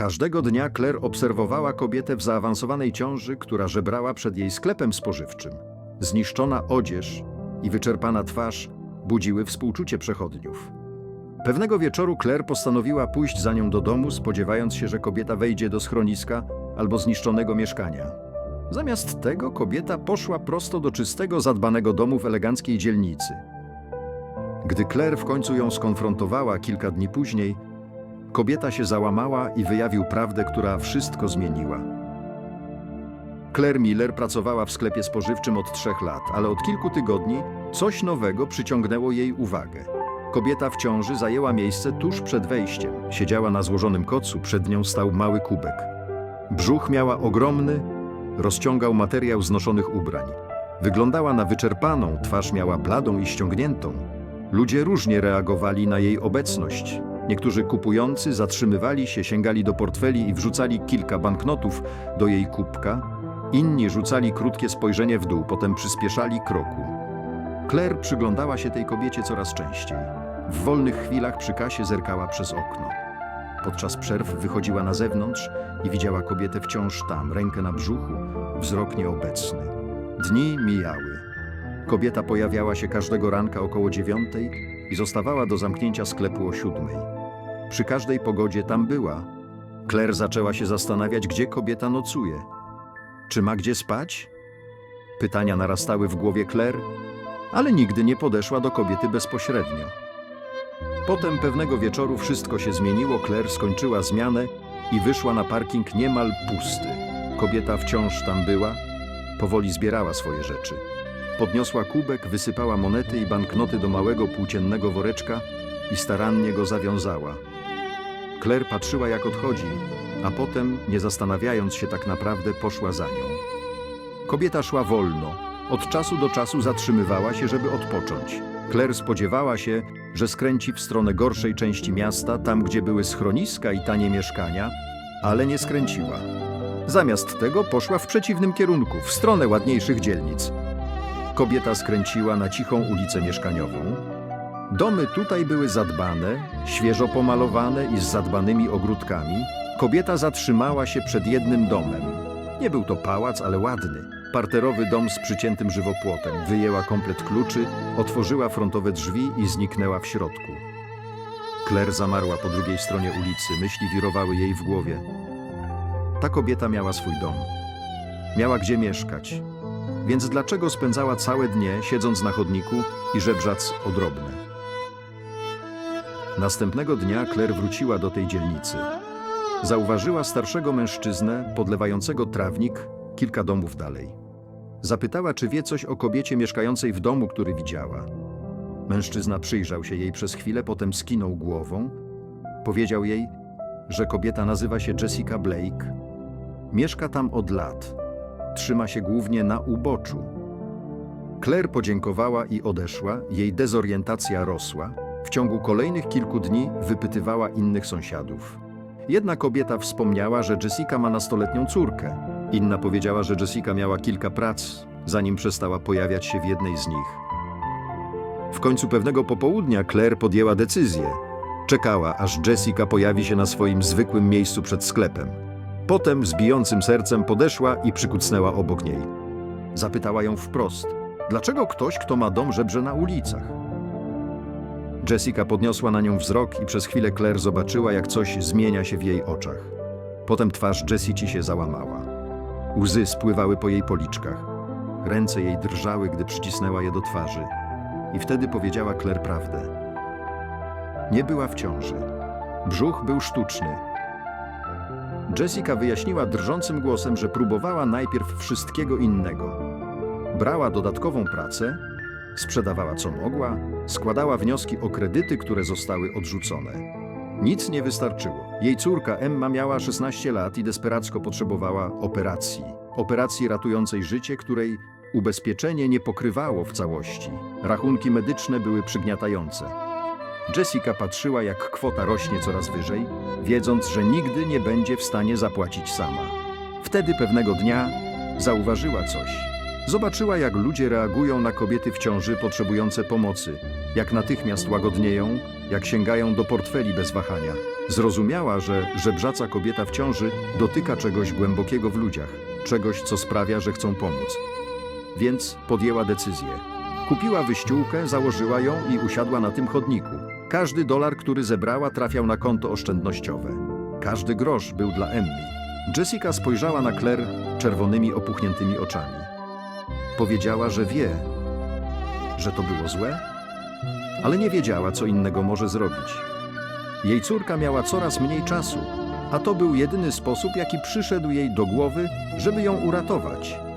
Każdego dnia Claire obserwowała kobietę w zaawansowanej ciąży, która żebrała przed jej sklepem spożywczym. Zniszczona odzież i wyczerpana twarz budziły współczucie przechodniów. Pewnego wieczoru Claire postanowiła pójść za nią do domu, spodziewając się, że kobieta wejdzie do schroniska albo zniszczonego mieszkania. Zamiast tego kobieta poszła prosto do czystego, zadbanego domu w eleganckiej dzielnicy. Gdy Claire w końcu ją skonfrontowała kilka dni później, kobieta się załamała i wyjawił prawdę, która wszystko zmieniła. Claire Miller pracowała w sklepie spożywczym od trzech lat, ale od kilku tygodni coś nowego przyciągnęło jej uwagę. Kobieta w ciąży zajęła miejsce tuż przed wejściem. Siedziała na złożonym kocu, przed nią stał mały kubek. Brzuch miała ogromny, rozciągał materiał znoszonych ubrań. Wyglądała na wyczerpaną, twarz miała bladą i ściągniętą. Ludzie różnie reagowali na jej obecność. Niektórzy kupujący zatrzymywali się, sięgali do portfeli i wrzucali kilka banknotów do jej kubka. Inni rzucali krótkie spojrzenie w dół, potem przyspieszali kroku. Claire przyglądała się tej kobiecie coraz częściej. W wolnych chwilach przy kasie zerkała przez okno. Podczas przerw wychodziła na zewnątrz i widziała kobietę wciąż tam, rękę na brzuchu, wzrok nieobecny. Dni mijały. Kobieta pojawiała się każdego ranka około dziewiątej i zostawała do zamknięcia sklepu o siódmej. Przy każdej pogodzie tam była. Claire zaczęła się zastanawiać, gdzie kobieta nocuje. Czy ma gdzie spać? Pytania narastały w głowie Claire, ale nigdy nie podeszła do kobiety bezpośrednio. Potem pewnego wieczoru wszystko się zmieniło, Claire skończyła zmianę i wyszła na parking niemal pusty. Kobieta wciąż tam była, powoli zbierała swoje rzeczy. Podniosła kubek, wysypała monety i banknoty do małego płóciennego woreczka i starannie go zawiązała. Claire patrzyła jak odchodzi, a potem, nie zastanawiając się tak naprawdę, poszła za nią. Kobieta szła wolno. Od czasu do czasu zatrzymywała się, żeby odpocząć. Claire spodziewała się, że skręci w stronę gorszej części miasta, tam gdzie były schroniska i tanie mieszkania, ale nie skręciła. Zamiast tego poszła w przeciwnym kierunku, w stronę ładniejszych dzielnic. Kobieta skręciła na cichą ulicę mieszkaniową. Domy tutaj były zadbane, świeżo pomalowane i z zadbanymi ogródkami. Kobieta zatrzymała się przed jednym domem. Nie był to pałac, ale ładny. Parterowy dom z przyciętym żywopłotem. Wyjęła komplet kluczy, otworzyła frontowe drzwi i zniknęła w środku. Claire zamarła po drugiej stronie ulicy. Myśli wirowały jej w głowie. Ta kobieta miała swój dom. Miała gdzie mieszkać. Więc dlaczego spędzała całe dnie, siedząc na chodniku i żebrzac o? Następnego dnia Claire wróciła do tej dzielnicy. Zauważyła starszego mężczyznę podlewającego trawnik kilka domów dalej. Zapytała, czy wie coś o kobiecie mieszkającej w domu, który widziała. Mężczyzna przyjrzał się jej przez chwilę, potem skinął głową. Powiedział jej, że kobieta nazywa się Jessica Blake. Mieszka tam od lat. Trzyma się głównie na uboczu. Claire podziękowała i odeszła, jej dezorientacja rosła. W ciągu kolejnych kilku dni wypytywała innych sąsiadów. Jedna kobieta wspomniała, że Jessica ma nastoletnią córkę. Inna powiedziała, że Jessica miała kilka prac, zanim przestała pojawiać się w jednej z nich. W końcu pewnego popołudnia Claire podjęła decyzję. Czekała, aż Jessica pojawi się na swoim zwykłym miejscu przed sklepem. Potem z bijącym sercem podeszła i przykucnęła obok niej. Zapytała ją wprost, dlaczego ktoś, kto ma dom, żebrze na ulicach? Jessica podniosła na nią wzrok i przez chwilę Claire zobaczyła, jak coś zmienia się w jej oczach. Potem twarz Jessici się załamała. Łzy spływały po jej policzkach. Ręce jej drżały, gdy przycisnęła je do twarzy. I wtedy powiedziała Claire prawdę. Nie była w ciąży. Brzuch był sztuczny. Jessica wyjaśniła drżącym głosem, że próbowała najpierw wszystkiego innego. Brała dodatkową pracę, sprzedawała co mogła, składała wnioski o kredyty, które zostały odrzucone. Nic nie wystarczyło. Jej córka Emma miała 16 lat i desperacko potrzebowała operacji. Operacji ratującej życie, której ubezpieczenie nie pokrywało w całości. Rachunki medyczne były przygniatające. Jessica patrzyła, jak kwota rośnie coraz wyżej, wiedząc, że nigdy nie będzie w stanie zapłacić sama. Wtedy pewnego dnia zauważyła coś. Zobaczyła, jak ludzie reagują na kobiety w ciąży potrzebujące pomocy, jak natychmiast łagodnieją, jak sięgają do portfeli bez wahania. Zrozumiała, że żebrzaca kobieta w ciąży dotyka czegoś głębokiego w ludziach, czegoś, co sprawia, że chcą pomóc. Więc podjęła decyzję. Kupiła wyściółkę, założyła ją i usiadła na tym chodniku. Każdy dolar, który zebrała, trafiał na konto oszczędnościowe. Każdy grosz był dla Emmy. Jessica spojrzała na Claire czerwonymi, opuchniętymi oczami. Powiedziała, że wie, że to było złe, ale nie wiedziała, co innego może zrobić. Jej córka miała coraz mniej czasu, a to był jedyny sposób, jaki przyszedł jej do głowy, żeby ją uratować.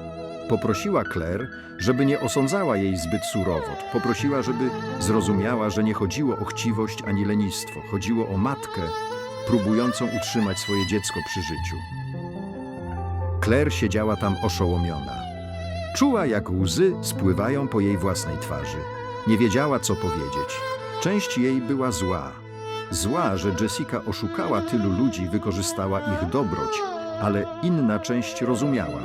Poprosiła Claire, żeby nie osądzała jej zbyt surowo. Poprosiła, żeby zrozumiała, że nie chodziło o chciwość ani lenistwo. Chodziło o matkę próbującą utrzymać swoje dziecko przy życiu. Claire siedziała tam oszołomiona. Czuła, jak łzy spływają po jej własnej twarzy. Nie wiedziała, co powiedzieć. Część jej była zła. Zła, że Jessica oszukała tylu ludzi, wykorzystała ich dobroć, ale inna część rozumiała.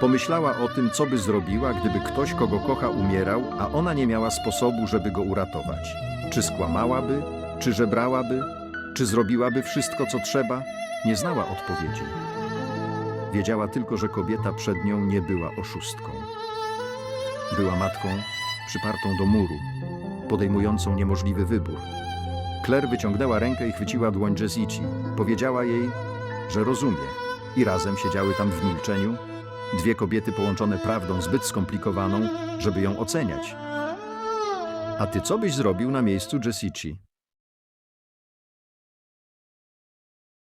Pomyślała o tym, co by zrobiła, gdyby ktoś, kogo kocha, umierał, a ona nie miała sposobu, żeby go uratować. Czy skłamałaby, czy żebrałaby, czy zrobiłaby wszystko, co trzeba? Nie znała odpowiedzi. Wiedziała tylko, że kobieta przed nią nie była oszustką. Była matką przypartą do muru, podejmującą niemożliwy wybór. Claire wyciągnęła rękę i chwyciła dłoń Jessici. Powiedziała jej, że rozumie. I razem siedziały tam w milczeniu, dwie kobiety połączone prawdą zbyt skomplikowaną, żeby ją oceniać. A ty co byś zrobił na miejscu Jessici?